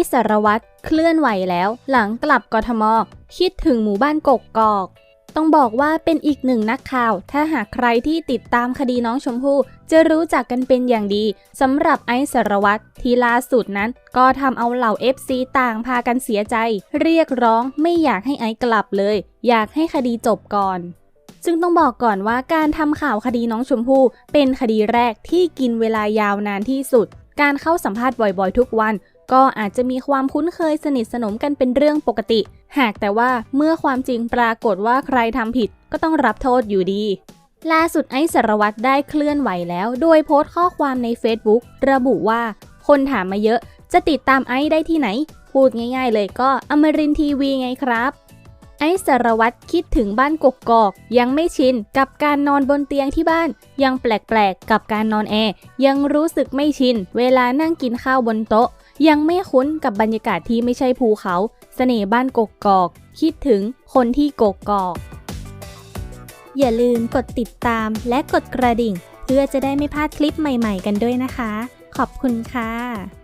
ซ์สารวัตรเคลื่อนไหวแล้วหลังกลับกทม คิดถึงหมู่บ้านกกกอก ต้องบอกว่าเป็นอีกหนึ่งนักข่าว ถ้าหากใครที่ติดตามคดีน้องชมพู่จะรู้จักกันเป็นอย่างดีสำหรับไอซ์สารวัตรที่ล่าสุดนั้น ก็ทำเอาเหล่า FC ต่างพากันเสียใจ เรียกร้องไม่อยากให้ไอซ์กลับเลย อยากให้คดีจบก่อนซึ่งต้องบอกก่อนว่าการทำข่าวคดีน้องชมพู่เป็นคดีแรกที่กินเวลายาวนานที่สุด การเข้าสัมภาษณ์บ่อยๆ ทุกวัน ก็อาจจะมีความคุ้นเคยสนิทสนมกันเป็นเรื่องปกติ หากแต่ว่าเมื่อความจริงปรากฏว่าใครทำผิดก็ต้องรับโทษอยู่ดี ล่าสุดไอซ์สารวัตรได้เคลื่อนไหวแล้ว โดยโพสต์ข้อความใน Facebook ระบุว่า คนถามมาเยอะ จะติดตามไอซ์ได้ที่ไหน พูดง่าย ๆ เลยก็อมรินทีวีไงครับไอซ์สารวัตรคิดถึงบ้านกกกอก ยังไม่ชินกับการนอนบนเตียงที่บ้าน ยังแปลกๆกับการนอนแอร์ยังรู้สึกไม่ชิน เวลานั่งกินข้าวบนโต๊ะ ยังไม่คุ้นกับบรรยากาศที่ไม่ใช่ภูเขาเสน่ห์บ้านกกกอก คิดถึงคนที่กกกอก อย่าลืมกดติดตามและกดกระดิ่ง เพื่อจะได้ไม่พลาดคลิปใหม่ ๆ กันด้วยนะคะ ขอบคุณค่ะ